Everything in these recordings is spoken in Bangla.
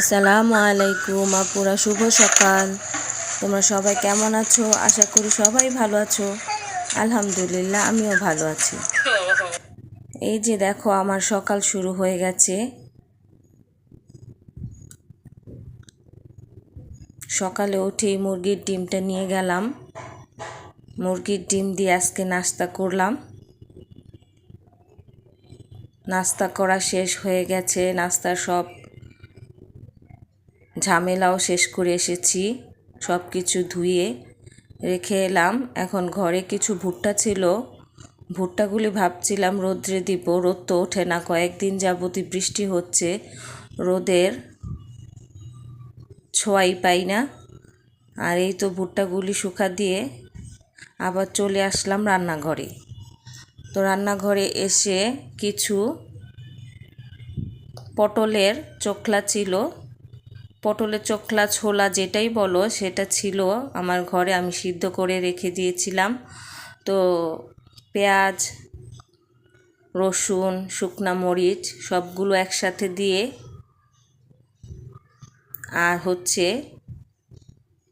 আসসালামু আলাইকুম আপুরা, শুভ সকাল। তোমরা সবাই কেমন আছো? আশা করি সবাই ভালো আছো। আলহামদুলিল্লাহ, আমিও ভালো আছি। এই যে দেখো, আমার সকাল শুরু হয়ে গেছে। সকালে উঠেই মুরগির ডিমটা নিয়ে গেলাম। মুরগির ডিম দিয়ে আজকে নাস্তা করলাম। নাস্তা করা শেষ হয়ে গেছে। নাস্তার সব ঝামেলাও শেষ করে এসেছি। সব কিছু ধুয়ে রেখে এলাম। এখন ঘরে কিছু ভুট্টা ছিল। ভুট্টাগুলি ভাবছিলাম, রোদ্রে দিব। রোদ তো ওঠে না, কয়েকদিন যাবতই বৃষ্টি হচ্ছে। রোদের ছোঁয়াই পাই না। আর এই তো ভুট্টাগুলি শুকা দিয়ে আবার চলে আসলাম রান্নাঘরে। তো রান্নাঘরে এসে কিছু পটলের চোখলা ছিল। পটলের চোখলা ছোলা যেটাই বলো, সেটা ছিল আমার ঘরে, আমি সিদ্ধ করে রেখে দিয়েছিলাম। তো পেঁয়াজ, রসুন, শুকনা মরিচ সবগুলো একসাথে দিয়ে, আর হচ্ছে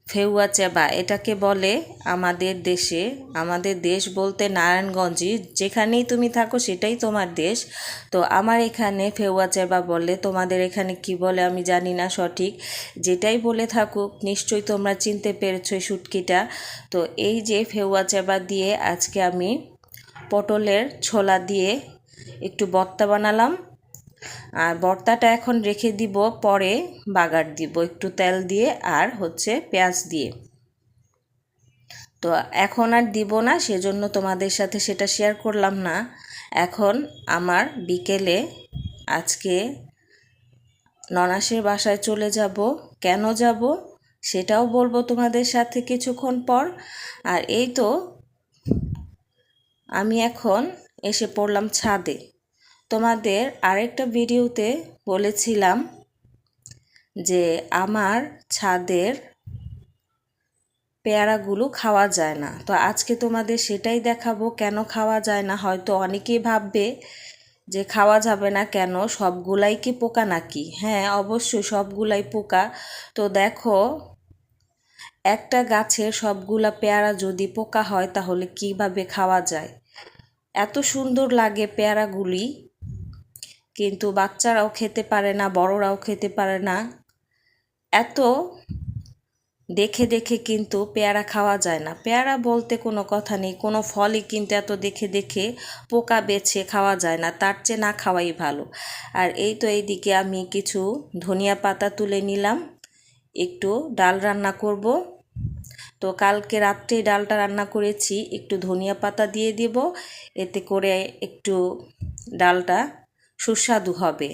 ফেউয়া চেবা এটাকে বলে আমাদের দেশে, আমাদের দেশ বলতে নারায়ণগঞ্জই। যেখানেই তুমি থাকো সেটাই তোমার দেশ। তো আমার এখানে ফেউয়া চেবা বলে, তোমাদের এখানে কি বলে আমি জানি না সঠিক। যেটাই বলে থাকুক, নিশ্চয়ই তোমরা চিনতে পেরেছ শুটকিটা তো এই যে ফেউয়া চেবা দিয়ে আজকে আমি পটলের ছোলা দিয়ে একটু বত্তা বানালাম। আর ভর্তাটা এখন রেখে দিব, পরে বাগার দিব, একটু তেল দিয়ে আর হচ্ছে পেঁয়াজ দিয়ে। তো এখন আর দিব না, সেজন্য তোমাদের সাথে সেটা শেয়ার করলাম না। এখন আমার বিকেলে আজকে ননাসের বাসায় চলে যাব। কেন যাব সেটাও বলব তোমাদের সাথে কিছুক্ষণ পর। আর এই তো আমি এখন এসে পড়লাম ছাদে। তোমাদের আরেকটা ভিডিওতে বলেছিলাম যে আমার ছাদের পেয়ারাগুলো খাওয়া যায় না। তো আজকে তোমাদের সেটাই দেখাবো, কেন খাওয়া যায় না? হয়তো অনেকেই ভাববে যে খাওয়া যাবে না কেন, সবগুলাই কি পোকা নাকি? হ্যাঁ অবশ্যই সবগুলাই পোকা। তো দেখো, একটা গাছের সবগুলা পেয়ারা যদি পোকা হয়, তাহলে কীভাবে খাওয়া যায়? এত সুন্দর লাগে পেয়ারাগুলি। কিন্তু বাচ্চারাও খেতে পারে না, বড়রাও খেতে পারে না। এত দেখে দেখে কিন্তু পেয়ারা খাওয়া যায় না। পেয়ারা বলতে কোনো কথা নেই, কোনো ফলই কিন্তু এত দেখে দেখে পোকা বেছে খাওয়া যায় না, তার চেয়ে না খাওয়াই ভালো। আর এই তো এইদিকে আমি কিছু ধনিয়া পাতা তুলে নিলাম, একটু ডাল রান্না করব। তো কালকে রাত্রে ডালটা রান্না করেছি, একটু ধনিয়া পাতা দিয়ে দেব, এতে করে একটু ডালটা সুস্বাদু হবে।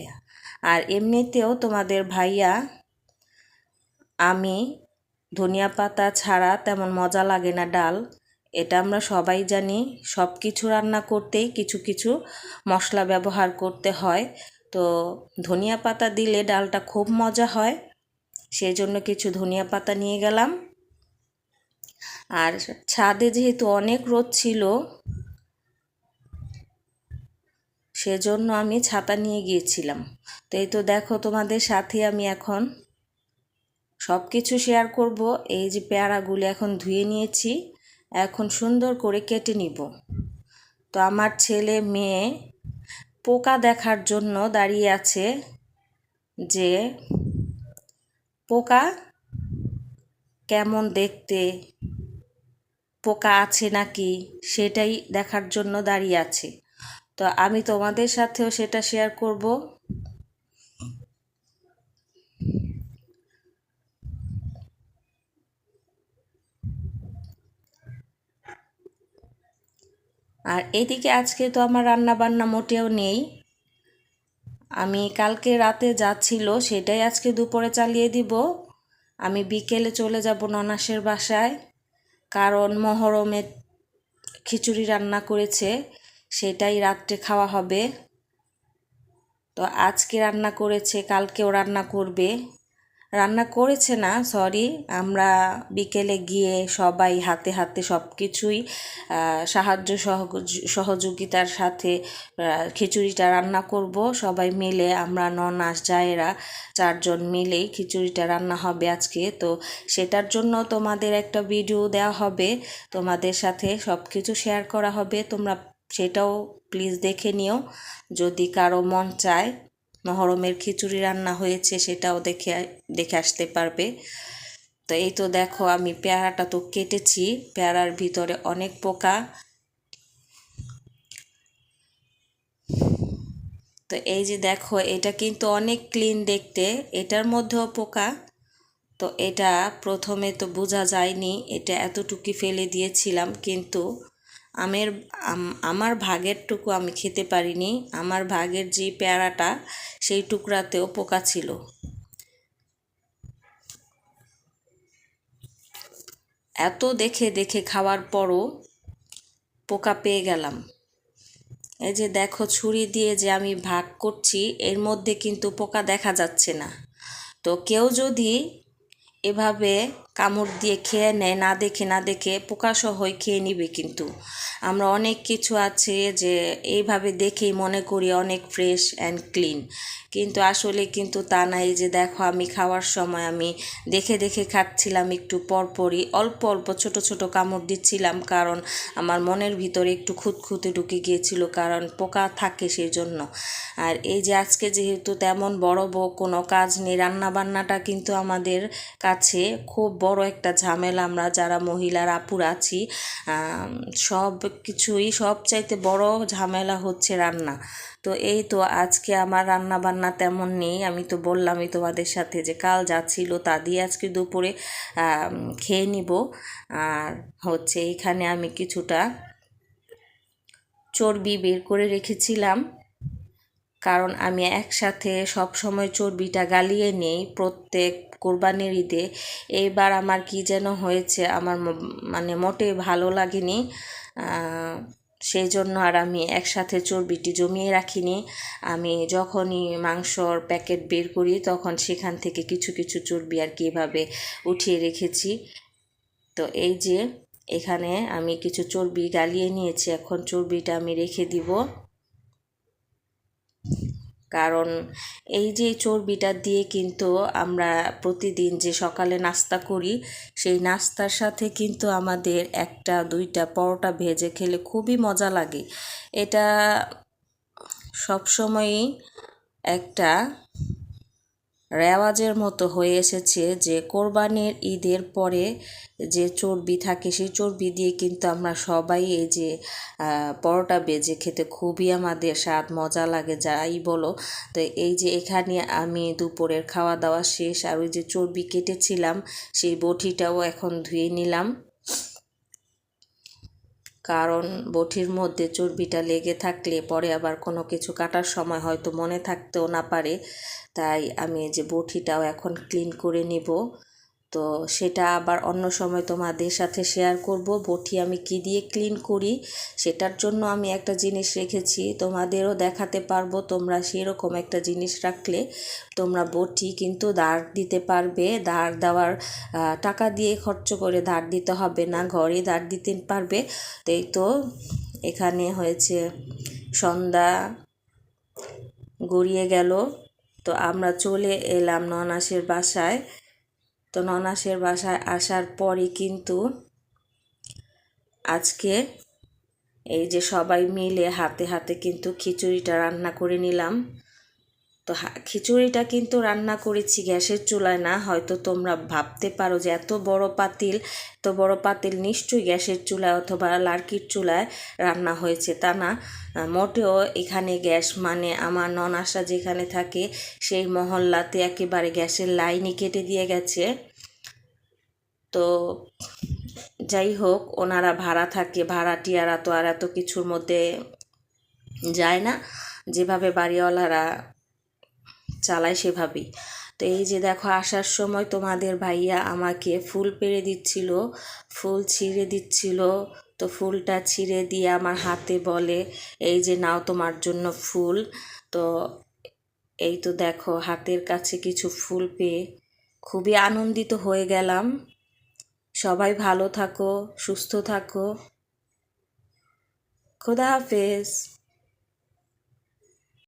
আর এমনিতেও তোমাদের ভাইয়া, আমি ধনিয়া পাতা ছাড়া তেমন মজা লাগে না ডাল। এটা আমরা সবাই জানি সব কিছু রান্না করতেই কিছু কিছু মশলা ব্যবহার করতে হয়। তো ধনিয়া পাতা দিলে ডালটা খুব মজা হয় সেই জন্য কিছু ধনিয়া পাতা নিয়ে গেলাম। আর ছাদে যেহেতু অনেক রোদ ছিল সেজন্য আমি ছাতা নিয়ে গিয়েছিলাম। তো এই তো দেখো তোমাদের সাথে আমি এখন সব কিছু শেয়ার করব। এই যে পেয়ারাগুলি এখন ধুয়ে নিয়েছি, এখন সুন্দর করে কেটে নিব। তো আমার ছেলে মেয়ে পোকা দেখার জন্য দাঁড়িয়ে আছে যে, পোকা কেমন দেখতে, পোকা আছে নাকি সেটাই দেখার জন্য দাঁড়িয়ে আছে। তো আমি তোমাদের সাথেও সেটা শেয়ার করব। আর এদিকে আজকে তো আমার রান্না বান্না মোটেও নেই। আমি কালকে রাতে যা ছিল সেটাই আজকে দুপুরে চালিয়ে দিব। আমি বিকেলে চলে যাব ননাসের বাসায়, কারণ মহরমে খিচুড়ি রান্না করেছে। সেটাই রাত্রে খাওয়া হবে। তো আজকে রান্না করেছে, কালকেও রান্না করবে। রান্না করেছে না সরি আমরা বিকেলে গিয়ে সবাই হাতে হাতে সব কিছুই সাহায্য সহযোগ- সহযোগিতার সাথে খিচুড়িটা রান্না করব। সবাই মিলে, আমরা ননাস, জায়েরা চারজন মিলেই খিচুড়িটা রান্না হবে আজকে। তো সেটার জন্য তোমাদের একটা ভিডিও দেওয়া হবে। তোমাদের সাথে সব কিছু শেয়ার করা হবে। তোমরা সেটাও প্লিজ দেখে নিও। যদি কারও মন চায় মহরমের খিচুড়ি রান্না হয়েছে সেটাও দেখে দেখে আসতে পারবে। তো এই তো দেখো আমি পেয়ারাটা তো কেটেছি, পেয়ারার ভিতরে অনেক পোকা। তো এই যে দেখো, এটা কিন্তু অনেক ক্লিন দেখতে, এটার মধ্যেও পোকা। তো এটা প্রথমে তো বোঝা যায়নি, এটা এতটুকু ফেলে দিয়েছিলাম, কিন্তু আমের, আম- আমার ভাগেরটুকু আমি খেতে পারিনি। আমার ভাগের যে পেয়ারাটা, সেই টুকরাতেও পোকা ছিল। এত দেখে দেখে খাওয়ার পরও পোকা পেয়ে গেলাম। এই যে দেখো, ছুরি দিয়ে যে আমি ভাগ করছি, এর মধ্যে কিন্তু পোকা দেখা যাচ্ছে না। তো কেউ যদি এভাবে কামড় দিয়ে খেয়ে নেয়, না দেখে না দেখে পোকাসহই খেয়ে নিবে কিন্তু। আমরা অনেক কিছু আছে যে এইভাবে দেখেই মনে করি অনেক ফ্রেশ অ্যান্ড ক্লিন কিন্তু আসলে কিন্তু তা নাই যে দেখো আমি খাওয়ার সময় আমি দেখে দেখে খাচ্ছিলাম একটু পরপরই, অল্প অল্প ছোট ছোট কামড় দিচ্ছিলাম কারণ আমার মনের ভিতরে একটু খুঁতখুঁতে ঢুকে গিয়েছিল কারণ পোকা থাকে সেই জন্য আর এই যে আজকে যেহেতু তেমন বড় বড় কোনো কাজ নেই, রান্নাবান্নাটা কিন্তু আমাদের কাছে খুব বড় একটা ঝামেলা আমরা যারা মহিলার আপুর আছি সব কিছুই সব চাইতে বড় ঝামেলা হচ্ছে রান্না। তো এই তো আজকে আমার রান্না বান্না তেমন নেই, আমি তো বললামই তোমাদের সাথে যে কাল যা ছিল তা দিয়ে আজকে দুপুরে খেয়ে নিব। আর হচ্ছে এখানে আমি কিছুটা চর্বি বের করে রেখেছিলাম। কারণ আমি একসাথে সব সময় চর্বিটা গালিয়ে নেই, প্রত্যেক কোরবানির ঈদে। এইবার আমার কি যেন হয়েছে, আমার মানে মোটে ভালো লাগেনি। সেই জন্য আর আমি একসাথে চর্বিটি জমিয়ে রাখিনি। আমি যখনই মাংসর প্যাকেট বের করি, তখন সেখান থেকে কিছু কিছু চর্বি আর কি এভাবে উঠিয়ে রেখেছি। তো এই যে, এখানে আমি কিছু চর্বি গালিয়ে নিয়েছি। এখন চর্বিটা আমি রেখে দিব। কারণ এই যে চর্বিটা দিয়ে কিন্তু আমরা প্রতিদিন যে সকালে নাস্তা করি, সেই নাস্তার সাথে কিন্তু আমাদের একটা, দুইটা পরোটা ভেজে খেলে খুবই মজা লাগে। এটা সবসময়ই একটা রেওয়াজের মতো হয়ে এসেছে যে কোরবানির ঈদের পরে যে চর্বি থাকে, সেই চর্বি দিয়ে কিন্তু আমরা সবাই এই যে পরোটা বেজে খেতে খুবই আমাদের স্বাদ, মজা লাগে, যাই বলো। তো এই যে এখানে আমি দুপুরের খাওয়া দাওয়া শেষ আর ওই যে চর্বি কেটেছিলাম, সেই বটিটাও এখন ধুয়ে নিলাম। কারণ বটির মধ্যে চর্বিটা লেগে থাকলে পরে আবার কোনো কিছু কাটার সময় হয়তো মনে থাকতেও না পারে। তাই আমি যে বটিটাও এখন ক্লিন করে নিব। তো সেটা আবার অন্য সময় তোমাদের সাথে শেয়ার করব। বটি আমি কি দিয়ে ক্লিন করি, সেটার জন্য আমি একটা জিনিস রেখেছি। তোমাদেরও দেখাতে পারব, তোমরা সেরকম একটা জিনিস রাখলে তোমরা বটি কিন্তু ধার দিতে পারবে। ধার দেওয়ার টাকা দিয়ে খরচ করে ধার দিতে হবে না, ঘরে ধার দিতে পারবে। তো এই তো এখানে হয়েছে সন্ধ্যা গড়িয়ে গেল। তো আমরা চলে এলাম ননাসের বাসায়। তো ননাসের বাসায় আসার পরে কিন্তু আজকে এই যে সবাই মিলে হাতে হাতে কিন্তু খিচুড়িটা রান্না করে নিলাম। তো খিচুড়িটা কিন্তু রান্না করেছি গ্যাসের চুলায় না, হয়তো তোমরা ভাবতে পারো যে এত বড় পাতিল, এত বড় পাতিল নিশ্চয়ই গ্যাসের চুলায় অথবা লার্কির চুলায় রান্না হয়েছে তা না। মোটেও এখানে গ্যাস মানে আমার ননাসা যেখানে থাকে সেই মহল্লাতে একেবারে গ্যাসের লাইনই কেটে দিয়ে গেছে। তো যাই হোক, ওনারা ভাড়া থাকে ভাড়াটিয়ারা তো আর এত কিছুর মধ্যে যায় না। যেভাবে বাড়িওয়ালারা চালায় সেভাবেই। তো এই যে দেখো, আসার সময় তোমাদের ভাইয়া আমাকে ফুল পেড়ে দিচ্ছিল, ফুল ছিঁড়ে দিচ্ছিল। তো ফুলটা ছিঁড়ে দিয়ে আমার হাতে বলে, এই যে নাও তোমার জন্য ফুল। তো এই তো দেখো, হাতের কাছে কিছু ফুল পেয়ে খুবই আনন্দিত হয়ে গেলাম। সবাই ভালো থাকো, সুস্থ থাকো। খোদা হাফেজ।